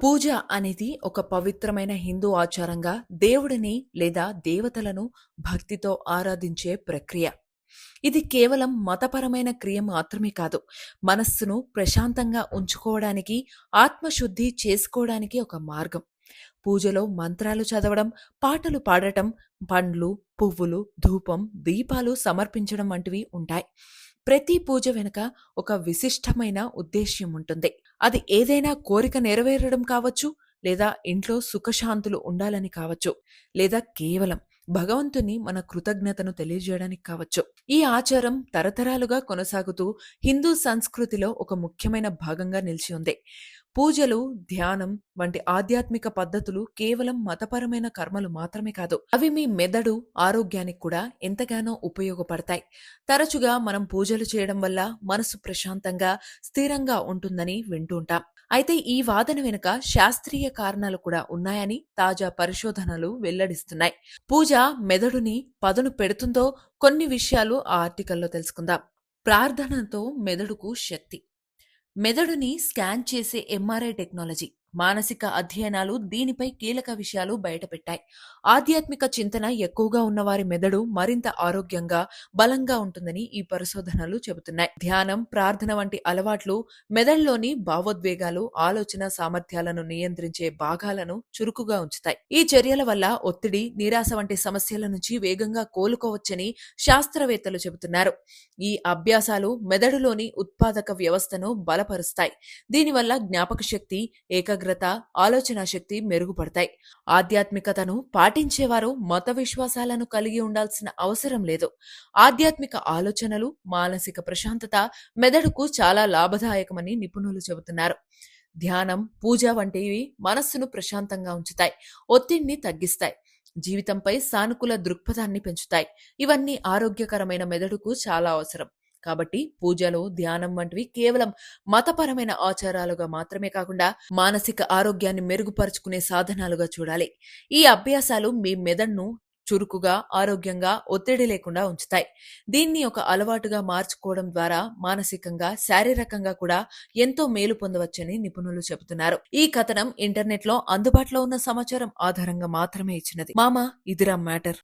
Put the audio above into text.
పూజ అనేది ఒక పవిత్రమైన హిందూ ఆచారంగా దేవుడిని లేదా దేవతలను భక్తితో ఆరాధించే ప్రక్రియ. ఇది కేవలం మతపరమైన క్రియ మాత్రమే కాదు మనస్సును ప్రశాంతంగా ఉంచుకోవడానికి ఆత్మశుద్ధి చేసుకోవడానికి ఒక మార్గం. పూజలో మంత్రాలు చదవడం పాటలు పాడటం పండ్లు పువ్వులు ధూపం దీపాలు సమర్పించడం వంటివి ఉంటాయి. ప్రతి పూజ వెనుక ఒక విశిష్టమైన ఉద్దేశ్యం ఉంటుంది. అది ఏదైనా కోరిక నెరవేరడం కావచ్చు లేదా ఇంట్లో సుఖశాంతులు ఉండాలని కావచ్చు లేదా కేవలం భగవంతుని మన కృతజ్ఞతను తెలియజేయడానికి కావచ్చు. ఈ ఆచారం తరతరాలుగా కొనసాగుతూ హిందూ సంస్కృతిలో ఒక ముఖ్యమైన భాగంగా నిలిచి ఉంది. పూజలు ధ్యానం వంటి ఆధ్యాత్మిక పద్ధతులు కేవలం మతపరమైన కర్మలు మాత్రమే కాదు. అవి మీ మెదడు ఆరోగ్యానికి కూడా ఎంతగానో ఉపయోగపడతాయి. తరచుగా మనం పూజలు చేయడం వల్ల మనసు ప్రశాంతంగా స్థిరంగా ఉంటుందని వింటుంటాం అయితే ఈ వాదన వెనుక శాస్త్రీయ కారణాలు కూడా ఉన్నాయని తాజా పరిశోధనలు వెల్లడిస్తున్నాయి. పూజ మెదడుని పదును పెడుతుందో కొన్ని విషయాలు ఆ ఆర్టికల్లో తెలుసుకుందాం. ప్రార్థనతో మెదడుకు శక్తి. మెదడుని స్కాన్ చేసే ఎంఆర్ఐ టెక్నాలజీ మానసిక అధ్యయనాలు దీనిపై కీలక విషయాలు బయటపెట్టాయి. ఆధ్యాత్మిక చింతన ఎక్కువగా ఉన్నవారి మెదడు మరింత ఆరోగ్యంగా బలంగా ఉంటుందని ఈ పరిశోధనలు చెబుతున్నాయి. ధ్యానం ప్రార్థన వంటి అలవాట్లు మెదడులోని భావోద్వేగాలు ఆలోచన సామర్థ్యాలను నియంత్రించే భాగాలను చురుకుగా ఉంచుతాయి. ఈ చర్యల వల్ల ఒత్తిడి నిరాశ వంటి సమస్యల నుంచి వేగంగా కోలుకోవచ్చని శాస్త్రవేత్తలు చెబుతున్నారు. ఈ అభ్యాసాలు మెదడులోని ఉత్పాదక వ్యవస్థను బలపరుస్తాయి. దీనివల్ల జ్ఞాపక శక్తి ఏకాగ్రత ఆలోచన శక్తి మెరుగుపడతాయి. ఆధ్యాత్మికతను పాటించేవారు మత విశ్వాసాలను కలిగి ఉండాల్సిన అవసరం లేదు. ఆధ్యాత్మిక ఆలోచనలు మానసిక ప్రశాంతత మెదడుకు చాలా లాభదాయకమని నిపుణులు చెబుతున్నారు. ధ్యానం పూజ వంటివి మనస్సును ప్రశాంతంగా ఉంచుతాయి ఒత్తిడిని తగ్గిస్తాయి జీవితంపై సానుకూల దృక్పథాన్ని పెంచుతాయి. ఇవన్నీ ఆరోగ్యకరమైన మెదడుకు చాలా అవసరం. కాబట్టి పూజలు ధ్యానం వంటివి కేవలం మతపరమైన ఆచారాలుగా మాత్రమే కాకుండా మానసిక ఆరోగ్యాన్ని మెరుగుపరుచుకునే సాధనాలుగా చూడాలి. ఈ అభ్యాసాలు మీ మెదడును చురుకుగా ఆరోగ్యంగా ఒత్తిడి లేకుండా ఉంచుతాయి. దీన్ని ఒక అలవాటుగా మార్చుకోవడం ద్వారా మానసికంగా శారీరకంగా కూడా ఎంతో మేలు పొందవచ్చని నిపుణులు చెబుతున్నారు. ఈ కథనం ఇంటర్నెట్లో అందుబాటులో ఉన్న సమాచారం ఆధారంగా మాత్రమే ఇచ్చినది. మామ ఇదిరా మ్యాటర్.